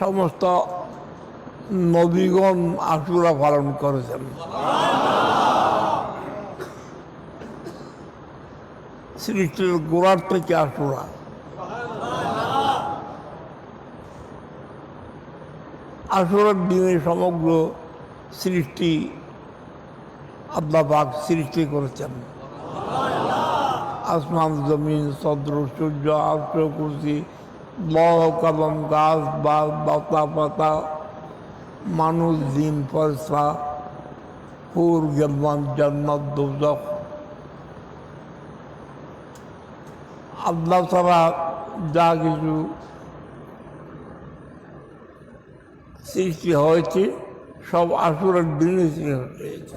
সমস্ত নবীগণ আশুরা পালন করেছেন। সৃষ্টির গোড়ার থেকে আশুরা। আশুরার দিনে সমগ্র সৃষ্টি আল্লাহ সৃষ্টি করেছেন। আসমান, জমিন, চন্দ্র, সূর্য আশ্রয় কুর্সি কলম গাছ বাস বাতা, পাতা, মানুষ দিন পয়সা হুর গেলমান জান্নাত, দুজক। আল্লাহ ছাড়া যা কিছু সৃষ্টি হয়েছে, সব আসুরের দিনে সৃষ্টি হয়েছে।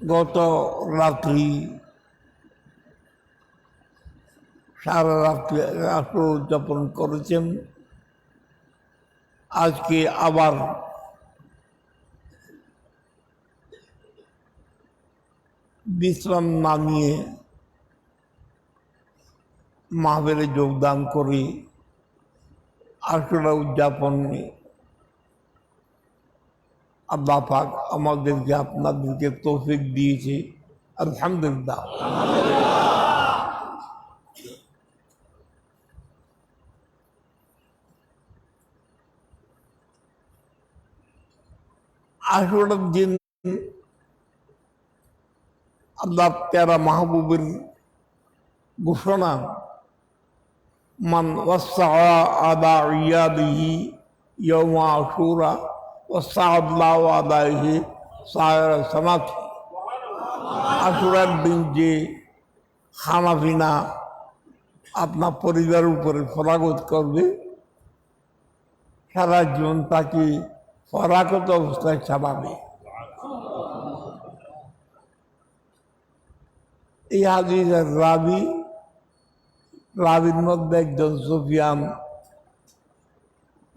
গত রাত্রি, সারা রাত্রি রাত্র উদযাপন করেছেন। আজকে আবার বিশ্রাম নামিয়ে মাহবেলে যোগদান করে আসলে উদযাপনে আল্লাহ পাক আমাদেরকে আপনাদেরকে তৌফিক দিয়েছে। আলহামদুলিল্লাহ। আসলের দিন আল্লাহ তেরা মাহবুবের ঘোষণা, মান ওয়াসা আদা ইয়াদিহি ইয়মা আশুরা আশুরার দিন যে খানা পিনা আপনার পরিবারের উপরে ফরাগত করবে। সারা জীবন তাকে ফরাগত অবস্থায় চালাবে এই হাদিসের রাবি, রাবির মধ্যে একজন সুফিয়ান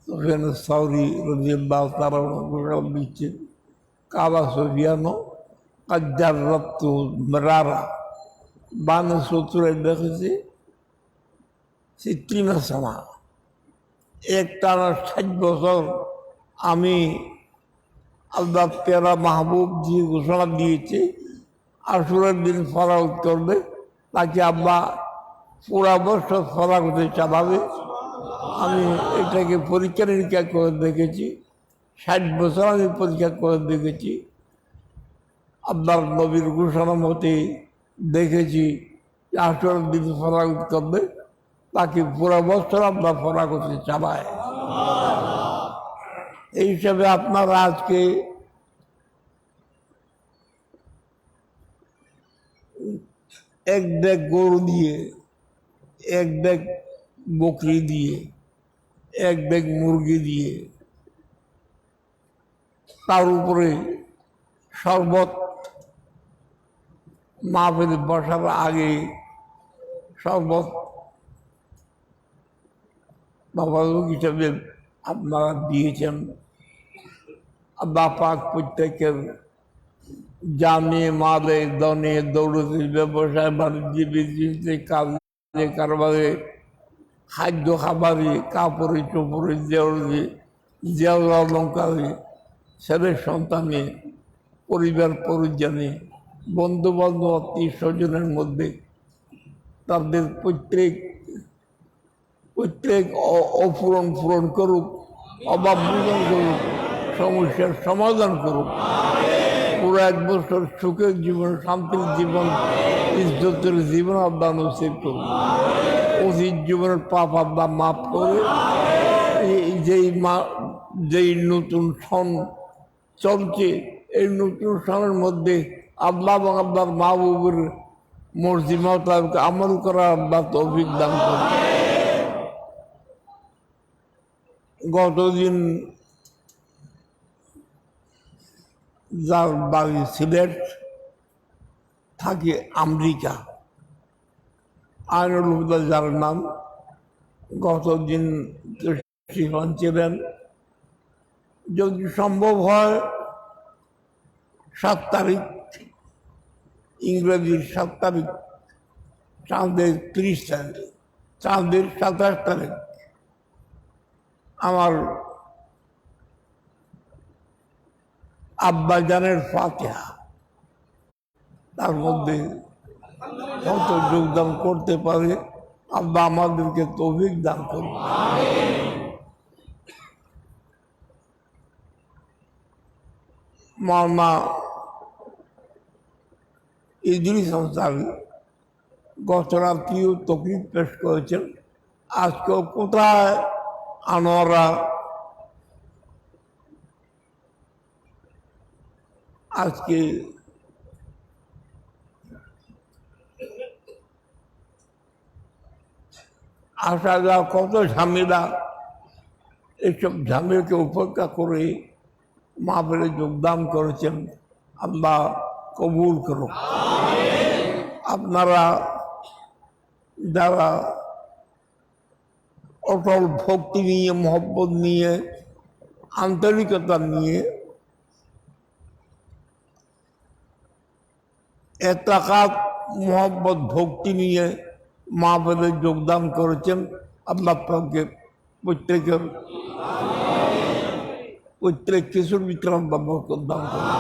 সুফিয়ান সৌরি রবিল্লাহ তারা দিচ্ছে কাবা সুফিয়ানো কাজ্জার রক্ত মেরারা। বানে সূত্রে দেখেছি সিদ্দিনা সানা একটানা ষাট বছর আমি আল্লাহ তেরা মাহবুব যে ঘোষণা দিয়েছে আসুরের দিন ফরাউট করবে, তাকে আব্বা পুরা বছর ফরাগতে চালাবে আমি এটাকে পরীক্ষা নিরীক্ষা করে দেখেছি, ষাট বছর আমি পরীক্ষা করে দেখেছি। আপনার নবীর ঘোষণা মতে দেখেছি যে আসর দিন ফরাগত করবে তাকে পুরো বছর আপনার ফরাগতে চালায়। এই হিসাবে আপনারা আজকে এক ডেক গরু দিয়ে, এক ডেক বকরি দিয়ে এক ডেক মুরগি দিয়ে তার উপরে শরবত মাহফিল বসার আগে শরবত বাবা হিসাবে আপনারা দিয়েছেন। বাপাক প্রত্যেকের জানে, মালে দনে দৌড়তে ব্যবসায়, বাণিজ্য, বিজনেসে, কাজে, কারবারে খাদ্য খাবারে, কাপড়ে চোপড়ে দেওয়ারে দেওয়ার অলঙ্কারে ছেলের সন্তানে, পরিবার পরিজনে বন্ধু বান্ধব আত্মীয় স্বজনের মধ্যে তাদের প্রত্যেক প্রত্যেক অপূরণ পূরণ করুক, অভাব পূরণ করুক, সমস্যার সমাধান করুক। পুরো এক বছর সুখের জীবন, শান্তির জীবন, ইজ্জতের জীবন আব্বা নসিব করুন অতীত জীবনের পাপ আব্বা মাফ করে। যেই মা, যেই নতুন সন চলছে, এই নতুন সনের মধ্যে আল্লাহ এবং আব্বার মাহবুবের মর্জি মোতাবেক আমল করা আব্বা তৌফিক দান করে গতদিন যার বাড়ি সিলেট, থাকে আমেরিকা। আইনুল হুদা যার নাম গতদিন সেখান ছিলেন। যদি সম্ভব হয়, সাত তারিখ, ইংরেজির সাত তারিখ, চাঁদের ত্রিশ তারিখ, চাঁদের সাতাশ তারিখ, আমার আব্বাজানের ফাতিহা, তার মধ্যে কত যোগদান করতে পারে আব্বা আমাদেরকে তৌফিক দান করবে মাওনা ইদ্রিস আনসারি গত রাত্রিও তকলিফ পেশ করেছেন আজকেও কোথায় আনোয়ারা আজকে আসা যাওয়া কত ঝামেলা। এইসব ঝামেলাকে উপেক্ষা করে মা বলে যোগদান করেছেন আল্লাহ কবুল করো আপনারা যারা অটল ভক্তি নিয়ে, মহব্বত নিয়ে, আন্তরিকতা নিয়ে এতাকাত মোহাম্মদ ভক্তি নিয়ে মহাপদে যোগদান করেছেন আপনার সঙ্গে প্রত্যেকের প্রত্যেক কিশোর বিক্রম বাবু যোগদান করে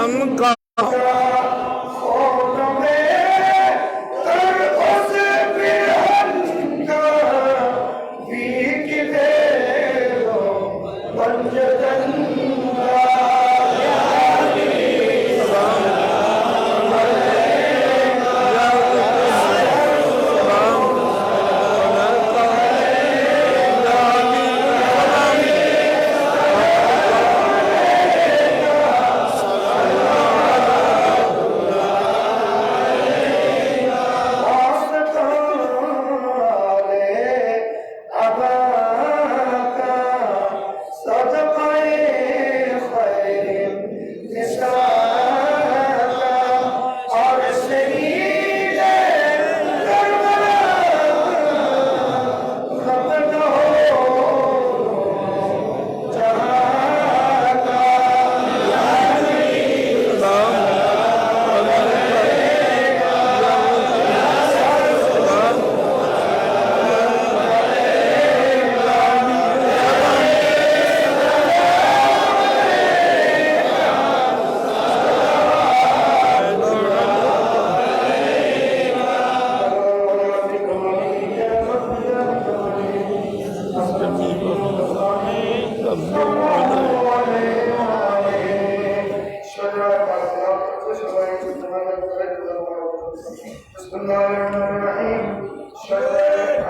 怎么搞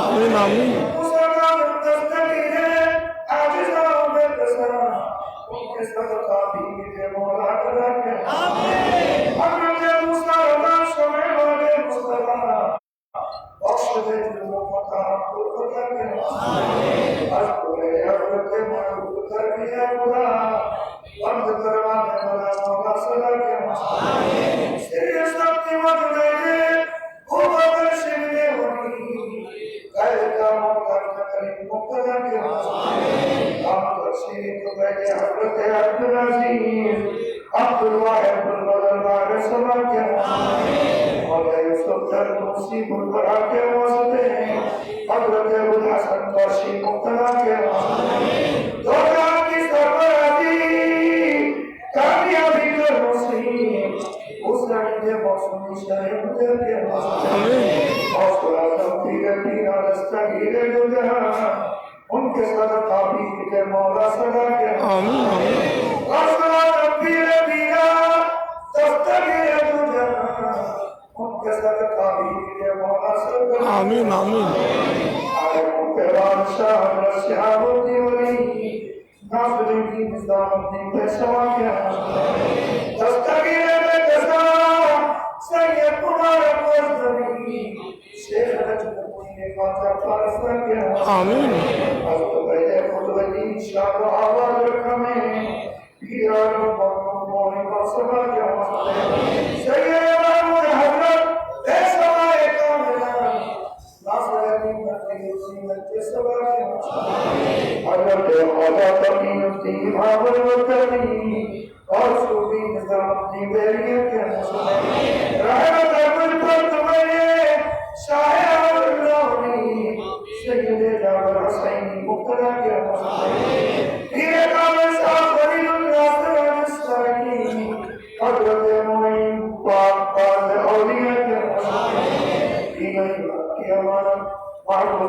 আমিন আমিন। آمين آمين دستگیر میں جزا سید پناہ Amin. Amen.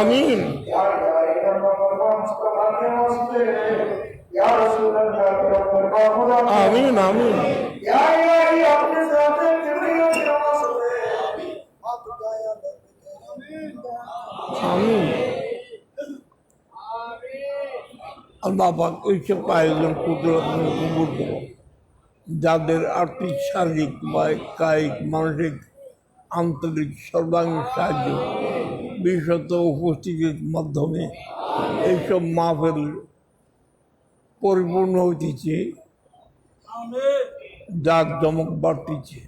آمين يا آمين آمين আমিন আল্লাহ পাক ওইসব আয়োজন কুদরত কবুল করো যাদের আর্থিক শারীরিক বা কায়িক মানসিক আন্তরিক সর্বাঙ্গীন সাহায্য বিশেষত উপস্থিতির মাধ্যমে এইসব মাহফিল পরিপূর্ণ হইতেছে। যার জমক বাড়তিছে।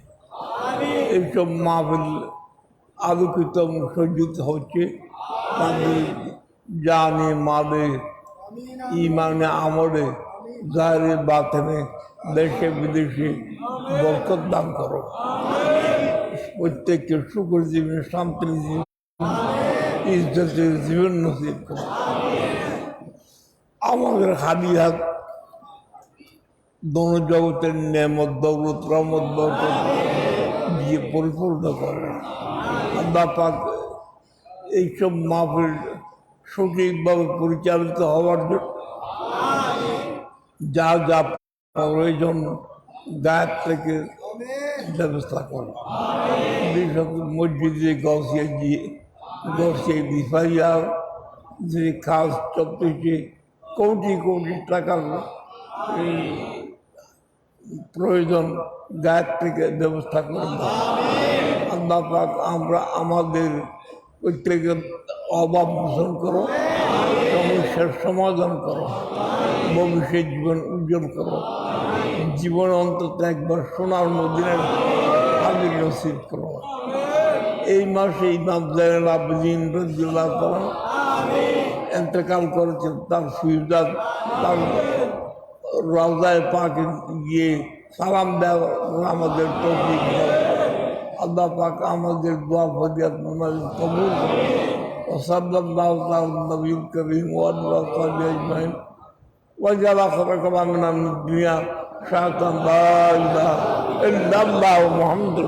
এইসব মাহফিল আলোকিত সজ্জিত হচ্ছে। তাদের জানে মালে ইমানে, আমলে, জাহেরে, বাতেনে, দেশে, বিদেশে বরকত দান করো। প্রত্যেককে সুখের জীবন শান্তির জীবন ইজ্জতের জীবন নসিব করো। আমাদের খালি হাত দোনো জগতের নেমত দৌলত, রহমত, বরকত দিয়ে পরিপূর্ণ করে আল্লাহ পাক এইসব মাহফিল সঠিকভাবে পরিচালিত হওয়ার জন্য যা যা প্রয়োজন গায়ের থেকে ব্যবস্থা করে বিশেষত মসজিদে গৌসিয়া দিয়ে গৌসিয়া বিফাইয়া যে খাস চলতেছে কোটি কোটি টাকার প্রয়োজন গায়ের থেকে ব্যবস্থা করে আল্লাহ পাক আমরা আমাদের প্রত্যেকের অভাব মোচন করো সমস্যার সমাধান করো। ভবিষ্যৎ জীবন উজ্জ্বল করো। জীবন অন্তত একবার সোনার মদিনের আগে নসিব করো। এই মাসে ইমাম জাইনাল আবদিন রজিউল্লাহ করো এতেকাল করেছেন, তার সুবিধা তার রওজায় পাকে গিয়ে সালাম দেওয়া আমাদের তৌফিক দাও। আল্লাহ পাক আমাদের দোয়া ফরিয়াদ নামাজ কবুল করো وصلى الله على النبي الكريم وعلى اله اجمعين وجعل اخر كلامنا من الدنيا شهادة لا اله الا الله محمد